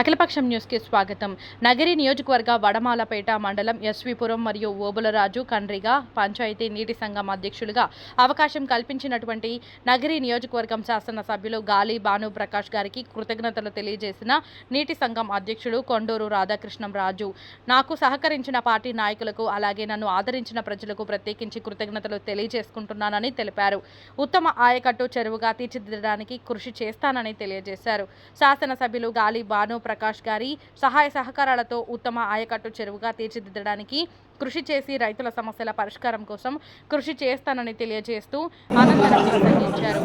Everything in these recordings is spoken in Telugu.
అఖిలపక్షం న్యూస్కి స్వాగతం. నగరి నియోజకవర్గ వడమాలపేట మండలం ఎస్విపురం మరియు ఓబులరాజు కండ్రిగా పంచాయతీ నీటి సంఘం అధ్యక్షులుగా అవకాశం కల్పించినటువంటి నగరి నియోజకవర్గం శాసనసభ్యులు గాలి భాను ప్రకాష్ గారికి కృతజ్ఞతలు తెలియజేసిన నీటి సంఘం అధ్యక్షుడు కొండూరు రాధాకృష్ణం రాజు. నాకు సహకరించిన పార్టీ నాయకులకు అలాగే నన్ను ఆదరించిన ప్రజలకు ప్రత్యేకించి కృతజ్ఞతలు తెలియజేసుకుంటున్నానని తెలిపారు. ఉత్తమ ఆయకట్టు చెరువుగా తీర్చిదిద్దడానికి కృషి చేస్తానని తెలియజేశారు. శాసనసభ్యులు గాలి భాను ప్రకాష్ గారి సహాయ సహకారాలతో ఉత్తమ ఆయకట్టు చెరువుగా తీర్చిదిద్దడానికి కృషి చేసి రైతుల సమస్యల పరిష్కారం కోసం కృషి చేస్తానని తెలియజేస్తూ అనంతరం ప్రసంగించారు.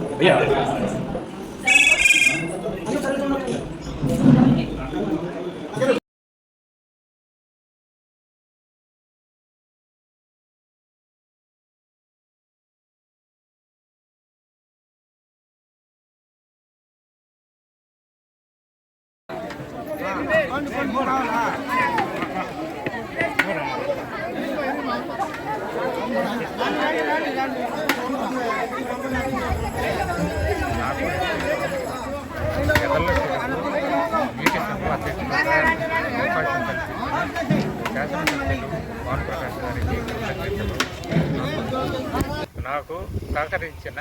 నాకు సహకరించిన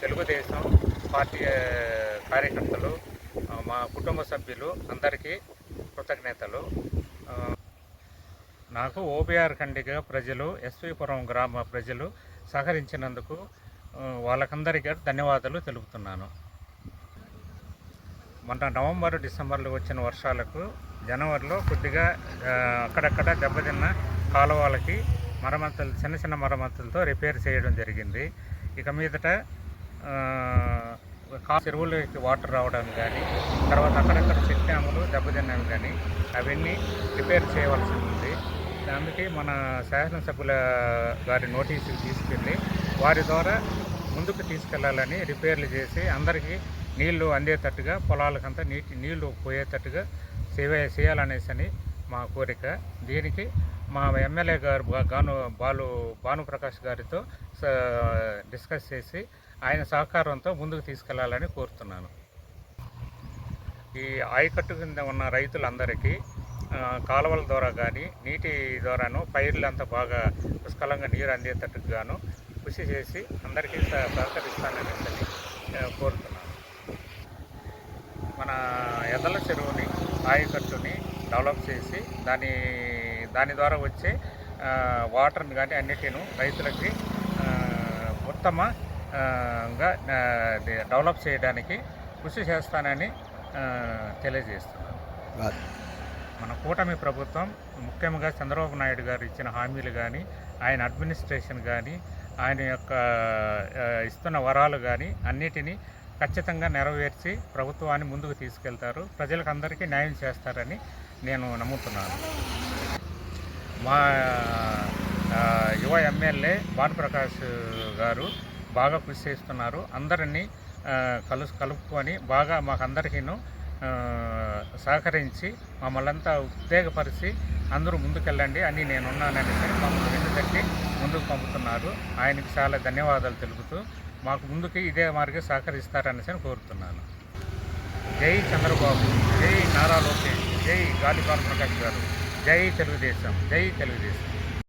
తెలుగుదేశం పార్టీ కార్యకర్తలు మా కుటుంబ సభ్యులు అందరికీ కృతజ్ఞతలు. నాకు ఓబీఆర్ ఖండిగా ప్రజలు ఎస్వీపురం గ్రామ ప్రజలు సహకరించినందుకు వాళ్ళకందరికీ ధన్యవాదాలు తెలుపుతున్నాను. మొన్న నవంబర్ డిసెంబర్లో వచ్చిన వర్షాలకు జనవరిలో కొద్దిగా అక్కడక్కడ దెబ్బతిన్న కాలువలకి మరమ్మతులు చిన్న చిన్న మరమ్మతులతో రిపేర్ చేయడం జరిగింది. ఇక మీదట చెరువులకి వాటర్ రావడం కానీ తర్వాత అక్కడక్కడ చెక్ అమలు దెబ్బతిన్నవి కానీ అవన్నీ రిపేర్ చేయవలసి ఉంది. అందుకే మన శాసనసభ్యుల గారి నోటీసులు తీసుకెళ్ళి వారి ద్వారా ముందుకు తీసుకెళ్ళాలని రిపేర్లు చేసి అందరికీ నీళ్ళు అందేటట్టుగా పొలాలకంతా నీటి నీళ్ళు పోయేటట్టుగా సేవ చేయాలనేసి అని మా కోరిక. దీనికి మా ఎమ్మెల్యే గారు బా- గాను బాలు భానుప్రకాష్ గారితో స- డిస్కస్ చేసి ఆయన సహకారంతో ముందుకు తీసుకెళ్ళాలని కోరుతున్నాను. ఈ ఆయకట్టు కింద ఉన్న రైతులందరికీ కాలువల ద్వారా కానీ నీటి ద్వారాను పైర్లంతా బాగా పుష్కలంగా నీరు అందేటట్టుకు గాను కృషి చేసి అందరికీ సహకరిస్తానని కోరుతున్నాను. మన ఎదల చెరువుని ఆయకట్టుని డెవలప్ చేసి దాని దాని ద్వారా వచ్చే వాటర్ని కానీ అన్నిటిను రైతులకి ఆ, ఉత్తమ ఆ, గా ఆ, ది- డెవలప్ చేయడానికి కృషి చేస్తానని తెలియజేస్తున్నాను. మన కూటమి ప్రభుత్వం ముఖ్యంగా చంద్రబాబు నాయుడు గారు ఇచ్చిన హామీలు కానీ ఆయన అడ్మినిస్ట్రేషన్ కానీ ఆయన యొక్క ఇస్తున్న వరాలు కానీ అన్నిటినీ ఖచ్చితంగా నెరవేర్చి ప్రభుత్వాన్ని ముందుకు తీసుకెళ్తారు. ప్రజలకు అందరికీ న్యాయం చేస్తారని నేను నమ్ముతున్నాను. మా యువ ఎమ్మెల్యే భానుప్రకాష్ గారు బాగా కృషి చేస్తున్నారు. అందరినీ కలు కలుపుకొని బాగా మాకందరికీను సహకరించి మమ్మల్ని అంతా ఉత్తేజపరిచి అందరూ ముందుకెళ్ళండి అని నేనున్నానని సరే మమ్మల్ని వెన్నుతట్టి ముందుకు పంపుతున్నారు. ఆయనకి చాలా ధన్యవాదాలు తెలుపుతూ మాకు ముందుకి ఇదే మార్గం సహకరిస్తారనేసి కోరుతున్నాను. జై చంద్రబాబు జై నారా లోకేష్ జై గాలి ప్రకాష్ గారు జై తెలుగుదేశం జై తెలుగుదేశం.